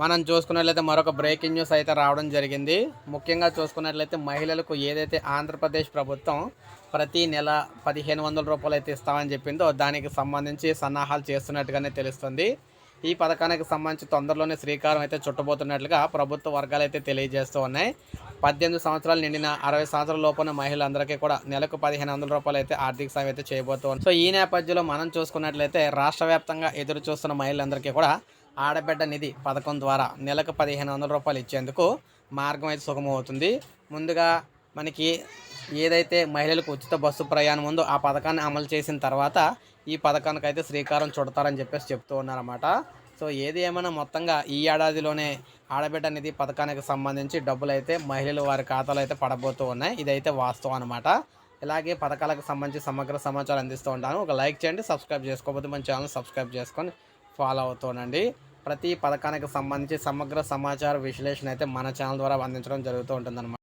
మనం చూసుకున్నట్లయితే మరొక బ్రేకింగ్ న్యూస్ అయితే రావడం జరిగింది. ముఖ్యంగా చూసుకున్నట్లయితే మహిళలకు ఏదైతే ఆంధ్రప్రదేశ్ ప్రభుత్వం ప్రతి నెల పదిహేను వందల రూపాయలు అయితే ఇస్తామని చెప్పిందో దానికి సంబంధించి సన్నాహాలు చేస్తున్నట్టుగానే తెలుస్తుంది. ఈ పథకానికి సంబంధించి తొందరలోనే శ్రీకారం అయితే చుట్టబోతున్నట్లుగా ప్రభుత్వ వర్గాలు అయితే తెలియజేస్తూ ఉన్నాయి. పద్దెనిమిది సంవత్సరాలు నిండిన అరవై సంవత్సరాల లోపున మహిళలందరికీ కూడా నెలకు పదిహేను వందల రూపాయలు అయితే ఆర్థిక సాయం అయితే చేయబోతూ ఉంది సో ఈ నేపథ్యంలో మనం చూసుకున్నట్లయితే రాష్ట్ర వ్యాప్తంగా ఎదురు చూస్తున్న మహిళలందరికీ కూడా ఆడబిడ్డ నిధి పథకం ద్వారా నెలకు పదిహేను వందల రూపాయలు ఇచ్చేందుకు మార్గం అయితే సుగమవుతుంది ముందుగా మనకి ఏదైతే మహిళలకు ఉచిత బస్సు ప్రయాణం ఉందో ఆ పథకాన్ని అమలు చేసిన తర్వాత ఈ పథకానికి అయితే శ్రీకారం చుడతారని చెప్పేసి చెప్తూ ఉన్నారన్నమాట. సో ఏది ఏమైనా మొత్తంగా ఈ ఏడాదిలోనే ఆడబిడ్డ నిధి పథకానికి సంబంధించి డబ్బులు అయితే మహిళలు వారి ఖాతాలో అయితే పడబోతూ ఉన్నాయి. ఇదైతే వాస్తవం అనమాట ఇలాగే పథకాలకు సంబంధించి సమగ్ర సమాచారం అందిస్తూ ఉంటాను. ఒక లైక్ చేయండి సబ్స్క్రైబ్ చేసుకోకపోతే మన ఛానల్ సబ్స్క్రైబ్ చేసుకొని ఫాలో అవుతూ ఉండండి. ప్రతి పథకానికి సంబంధించి సమగ్ర సమాచార విశ్లేషణ అయితే మన ఛానల్ ద్వారా అందించడం జరుగుతూ ఉంటుంది